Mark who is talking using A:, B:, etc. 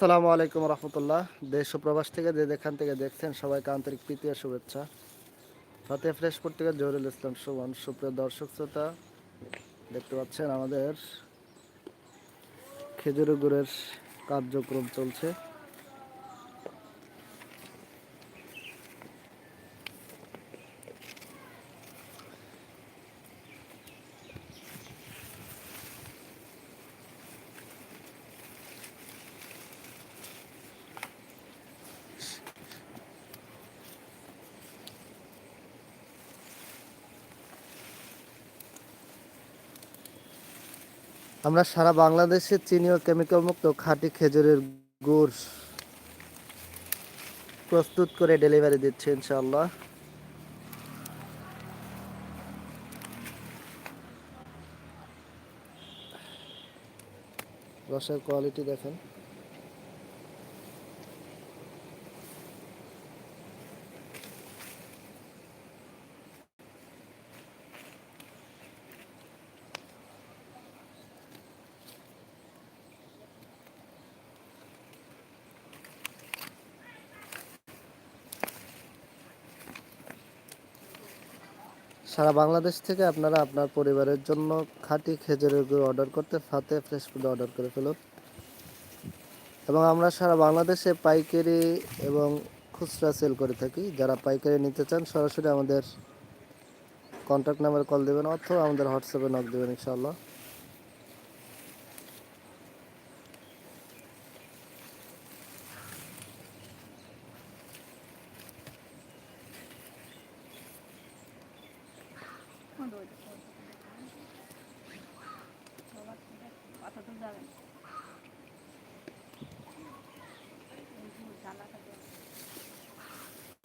A: আসসালামু আলাইকুম রহমতুল্লাহ। দেশ প্রবাস থেকে যে যেখান থেকে দেখছেন, সবাইকে আন্তরিক প্রীতি আর শুভেচ্ছা। ফাতে ফ্রেশপুর থেকে জহরুল ইসলাম সুমন, সুপ্রিয় দর্শক, শ্রোতা, দেখতে পাচ্ছেন আমাদের খেজুর গুড়ের কার্যক্রম চলছে। আমরা সারা বাংলাদেশে চিনি ও কেমিক্যাল মুক্ত খাঁটি খেজুরের গুড় প্রস্তুত করে ডেলিভারি দিচ্ছি ইনশাআল্লাহ। রসের কোয়ালিটি দেখেন। সারা বাংলাদেশ থেকে আপনারা আপনার পরিবারের জন্য খাঁটি খেজুরের গুড় অর্ডার করতে ফাতে ফ্রেশ ফুড অর্ডার করে ফেলুন। এবং আমরা সারা বাংলাদেশে পাইকারি এবং খুচরা সেল করে থাকি। যারা পাইকারি নিতে চান, সরাসরি আমাদের কন্ট্যাক্ট নাম্বারে কল দেবেন অথবা আমাদের হোয়াটসঅ্যাপে নক দেবেন ইনশাআল্লাহ।
B: কথা তো যাবেন